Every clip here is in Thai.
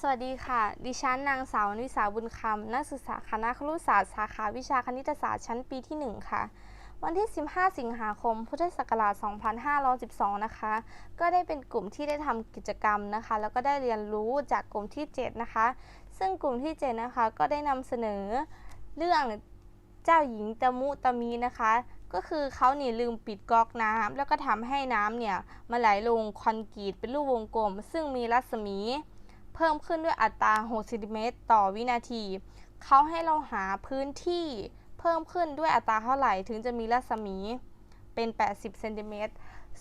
สวัสดีค่ะ ดิฉันนางสาวนิสาบุญคำนักศึกษาคณะครุศาสตร์สาขาวิชาคณิตศาสตร์ชั้นปีที่ 1 ค่ะ วันที่ 15 สิงหาคม พุทธศักราช 2512 นะคะ ก็ได้เป็นกลุ่มที่ได้ทำกิจกรรมนะคะ แล้วก็ได้เรียนรู้จากกลุ่มที่ 7 นะคะ ซึ่งกลุ่มที่ 7 นะคะ ก็ได้นำเสนอเรื่องเจ้าหญิงตะมุตะมีนะคะ ก็คือเขานี่ลืมปิดก๊อกน้ำแล้วก็ทำให้น้ำเนี่ยมาไหลลงคอนกรีตเป็นรูปวงกลม ซึ่งมีรัศมี เพิ่มขึ้นด้วยอัตรา6เซนติเมตรต่อวินาที เขาให้เราหาพื้นที่เพิ่มขึ้นด้วยอัตราเท่าไหร่ถึงจะมีรัศมีเป็น 80 เซนติเมตร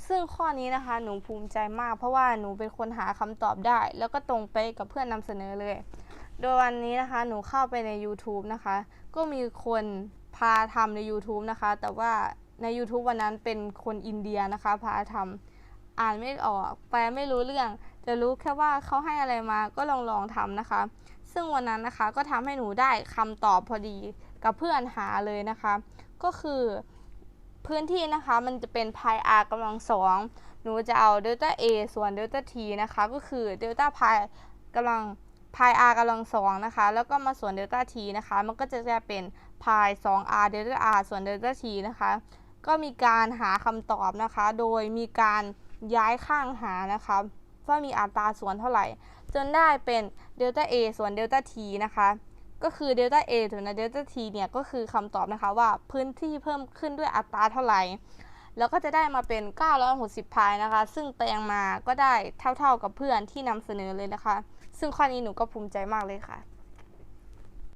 ซึ่งข้อนี้นะคะหนูภูมิใจมาก เพราะว่าหนูเป็นคนหาคำตอบได้ แล้วก็ตรงไปกับเพื่อนนำเสนอเลย โดยวันนี้นะคะหนูเข้าไปใน YouTube นะคะ ก็มีคนพาทำใน YouTube นะคะ แต่ว่าใน YouTube วันนั้นเป็นคนอินเดียนะคะ พาทำ อ่านไม่ออก แปลไม่รู้เรื่อง จะรู้แค่ว่าเขาให้อะไรมาก็ลองลองทำนะคะ ซึ่งวันนั้นนะคะก็ทำให้หนูได้คำตอบพอดีกับเพื่อนหาเลยนะคะ ก็คือพื้นที่นะคะมันจะเป็น pi r กำลังสองหนูจะเอา delta a ส่วน delta t นะคะ ก็คือ delta pi กำลัง pi r กำลังสองนะคะ แล้วก็มาส่วน delta t นะคะ มันก็จะจะเป็น pi 2 r delta r ส่วน delta t นะคะ ก็มีการหาคำตอบนะคะ โดยมีการ ย้ายข้างหานะคะว่ามีอัตราส่วนเท่าไหร่ จนได้เป็นเดลต้า a ส่วนเดลต้า t นะคะ ก็คือเดลต้า a ส่วนเดลต้า t เนี่ยก็คือคำตอบนะคะว่าพื้นที่เพิ่มขึ้นด้วยอัตราเท่าไหร่ แล้วก็จะได้มาเป็น 960 พายนะคะ ซึ่งแปลงมาก็ได้เท่าๆกับเพื่อนที่นำเสนอเลยนะคะ ซึ่งข้อนี้หนูก็ภูมิใจมากเลยค่ะ